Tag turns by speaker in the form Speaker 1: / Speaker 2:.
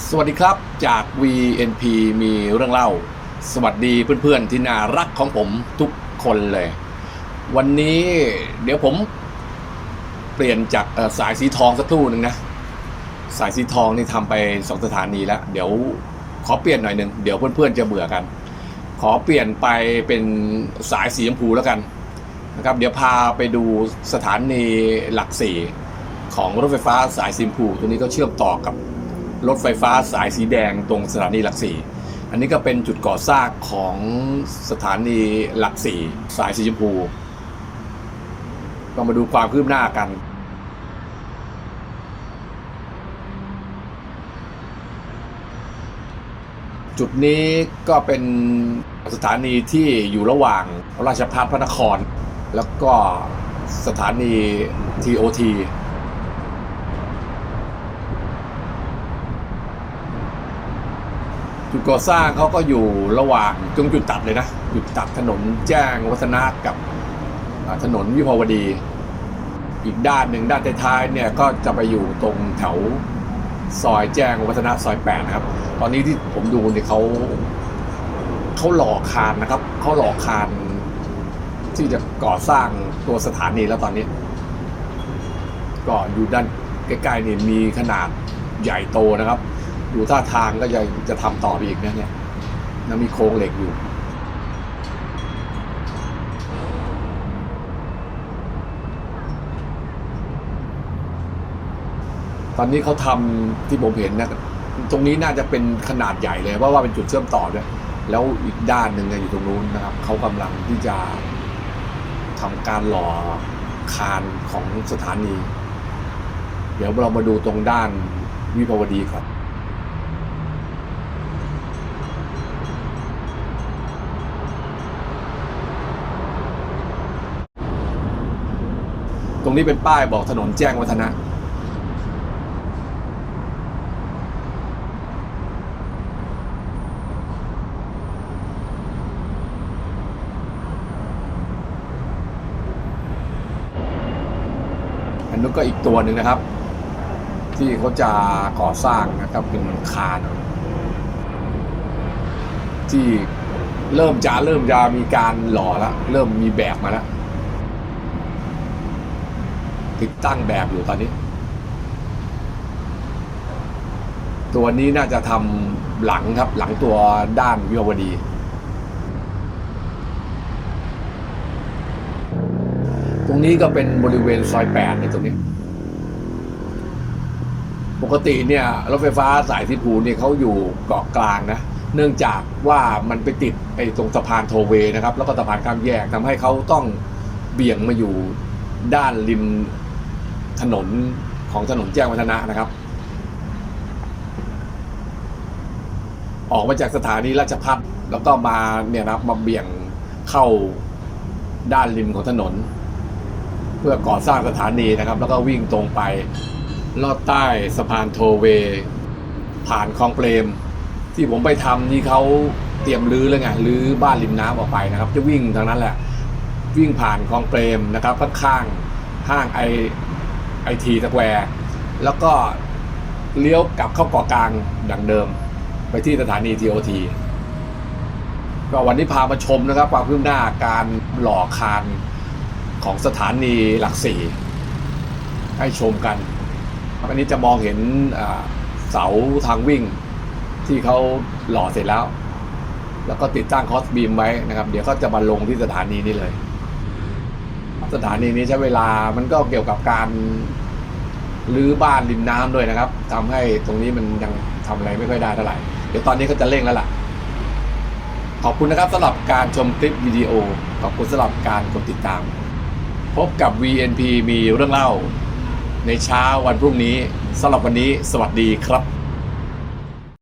Speaker 1: สวัสดีครับจาก VNP มีเรื่องเล่า สวัสดีเพื่อนๆที่น่ารักของผมทุกคนเลย วันนี้เดี๋ยวผมเปลี่ยนจากสายสีทองสักครู่หนึ่งนะ สายสีทองนี่ทำไปสองสถานีแล้ว เดี๋ยวขอเปลี่ยนหน่อยหนึ่งเดี๋ยวเพื่อนๆจะเบื่อกัน ขอเปลี่ยนไปเป็นสายสีชมพูแล้วกันนะครับ เดี๋ยวพาไปดูสถานีหลักสี่ของรถไฟฟ้าสายสีชมพูตัวนี้ก็เชื่อมต่อกับ รถไฟฟ้าสายสีแดงตรงสถานีหลักสี่อันนี้ก็เป็นจุดก่อสร้างของสถานีหลักสี่สายสีชมพูก็มาดูความคืบหน้ากันจุดนี้ก็เป็นสถานีที่อยู่ระหว่างราชพัฒพระนคร แล้วก็สถานี TOT จุดก่อสร้างเขาก็อยู่ระหว่างตรงจุดตัดเลยนะจุดตัดถนนแจ้งวัฒนะกับถนนวิภาวดี อีกด้านหนึ่งด้านท้ายเนี่ยก็จะไปอยู่ตรงแถวซอยแจ้งวัฒนะซอยแปดนะครับ ตอนนี้ที่ผมดูเนี่ยเขาเขาหล่อคานนะครับเขาหล่อคานที่จะก่อสร้างตัวสถานีแล้วตอนนี้ ก็อยู่ด้านใกล้ๆนี่มีขนาดใหญ่โตนะครับ ดูท่าทางก็จะจะทำต่อไปอีกนะเนี่ยแล้วมีโครงเหล็กอยู่ตอนนี้เขาทำที่ผมเห็นนะตรงนี้น่าจะเป็นขนาดใหญ่เลยเพราะว่าเป็นจุดเชื่อมต่อด้วยแล้วอีกด้านหนึ่งเนี่ยอยู่ตรงนู้นนะครับเขากำลังที่จะทำการหล่อคานของสถานี เดี๋ยวเรามาดูตรงด้านวิภาวดีก่อน ตรงนี้เป็นป้ายบอกถนนแจ้งวัฒนะ อันนู้ก็อีกตัวหนึ่งนะครับ ที่เขาจะก่อสร้างนะครับเป็นคานที่เริ่มจะเริ่มจะมีการหล่อแล้วเริ่มมีแบบมาแล้ว ติดตั้งแบบอยู่ตอนนี้ ตัวนี้น่าจะทำหลังครับ หลังตัวด้านวิภาวดี ตรงนี้ก็เป็นบริเวณซอยแปดในตรงนี้ ปกติเนี่ย รถไฟฟ้าสายสีภูเนี่ยเขาอยู่เกาะกลางนะเนื่องจากว่ามันไปติดไอ้ตรงสะพานโทเวนะครับ แล้วก็สะพานข้ามแยกทำให้เขาต้องเบี่ยงมาอยู่ด้านริม ถนนของถนนแจ้งวัฒนะนะครับ ออกมาจากสถานีราชพัฒแล้วก็มาเนี่ยนะครับมาเบี่ยงเข้าด้านริมของถนน เพื่อก่อสร้างสถานีนะครับ แล้วก็วิ่งตรงไป ลอดใต้สะพานโทเว ผ่านคลองเปรม ที่ผมไปทำนี่เขาเตรียมรื้อแล้วไงรื้อบ้านริมน้ำออกไปนะครับ จะวิ่งทางนั้นแหละ วิ่งผ่านคลองเปรมนะครับข้างๆห้างไอ ไอทีสแควร์แล้วก็เลี้ยวกลับเข้าเกาะกลางดังเดิม ไปที่สถานีทีโอทีก็วันนี้พามาชมนะครับ ความคืบหน้าการหล่อคานของสถานีหลักสี่ให้ชมกันอันนี้จะมองเห็นเสาทางวิ่งที่เขาหล่อเสร็จแล้ว แล้วก็ติดตั้งคอสบีมไว้นะครับ เดี๋ยวก็จะมาลงที่สถานีนี้เลย สถานีนี้ใช้เวลามันก็เกี่ยวกับการรื้อบ้านริมน้ำด้วยนะครับทำให้ตรงนี้มันยังทำอะไรไม่ค่อยได้เท่าไหร่ เดี๋ยวตอนนี้ก็จะเร่งแล้วล่ะ ขอบคุณนะครับสำหรับการชมคลิปวิดีโอ ขอบคุณสำหรับการกดติดตาม พบกับ VNP มีเรื่องเล่า ในเช้าวันพรุ่งนี้สำหรับวันนี้ สวัสดีครับ